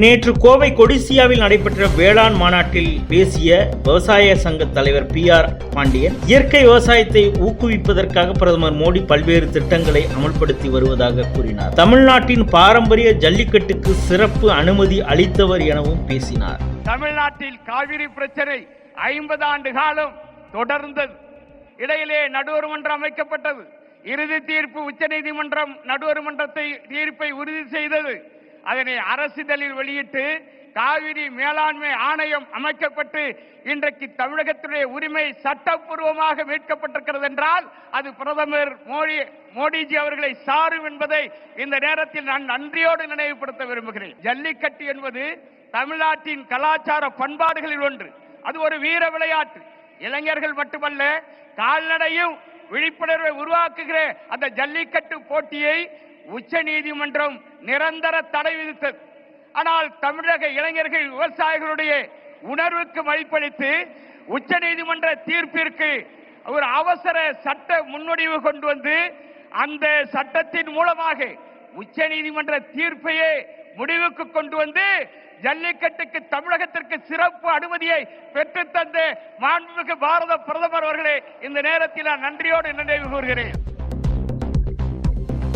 நேற்று கோவை கொடிசியாவில் நடைபெற்ற வேளாண் மாநாட்டில் பேசிய விவசாய சங்க தலைவர் பி ஆர் பாண்டியன் இயற்கை விவசாயத்தை ஊக்குவிப்பதற்காக பிரதமர் மோடி பல்வேறு திட்டங்களை அமல்படுத்தி வருவதாக கூறினார். தமிழ்நாட்டின் பாரம்பரிய ஜல்லிக்கட்டுக்கு சிறப்பு அனுமதி அளித்தவர் எனவும் பேசினார். தமிழ்நாட்டில் காவிரி பிரச்சனை ஐம்பது ஆண்டு காலம் தொடர்ந்தது இடையிலே நடுவர் மன்றம் அமைக்கப்பட்டது. இறுதி தீர்ப்பு உச்சநீதிமன்றம் நடுவர் மன்றத்தை தீர்ப்பை உறுதி செய்தது. அதனை அரசிதழில் வெளியிட்டு காவிரி மேலாண்மை ஆணையம் அமைக்கப்பட்டு இன்றைக்கு தமிழகத்துடைய உரிமை சட்டப்பூர்வமாக மீட்கப்பட்டிருக்கிறது என்றால் அது பிரதமர் மோடி மோடிஜி அவர்களை சாரும் என்பதை இந்த நேரத்தில் நான் நன்றியோடு நினைவுபடுத்த விரும்புகிறேன். ஜல்லிக்கட்டு என்பது தமிழ்நாட்டின் கலாச்சார பண்பாடுகளில் ஒன்று. அது ஒரு வீர விளையாட்டு. இளைஞர்கள் மட்டுமல்ல கால்நடையும் விழிப்புணர்வை உருவாக்குகிற அந்த ஜல்லிக்கட்டு போட்டியை உச்ச நீதிமன்றம் நிரந்தர தடை விதித்தது. ஆனால் தமிழக இளைஞர்கள் விவசாயிகளுடைய உணர்வுக்கு மதிப்பளித்து உச்ச நீதிமன்ற தீர்ப்பிற்கு ஒரு அவசர சட்ட முன்வடிவு கொண்டு வந்து அந்த சட்டத்தின் மூலமாக உச்ச நீதிமன்ற தீர்ப்பையே முடிவுக்கு கொண்டு வந்து ஜல்லிக்கட்டுக்கு தமிழகத்திற்கு சிறப்பு அனுமதியை பெற்றுத் தந்த மாண்புமிகு பாரத பிரதமர் அவர்களே இந்த நேரத்தில் நான் நன்றியோடு நினைவு கூறுகிறேன்.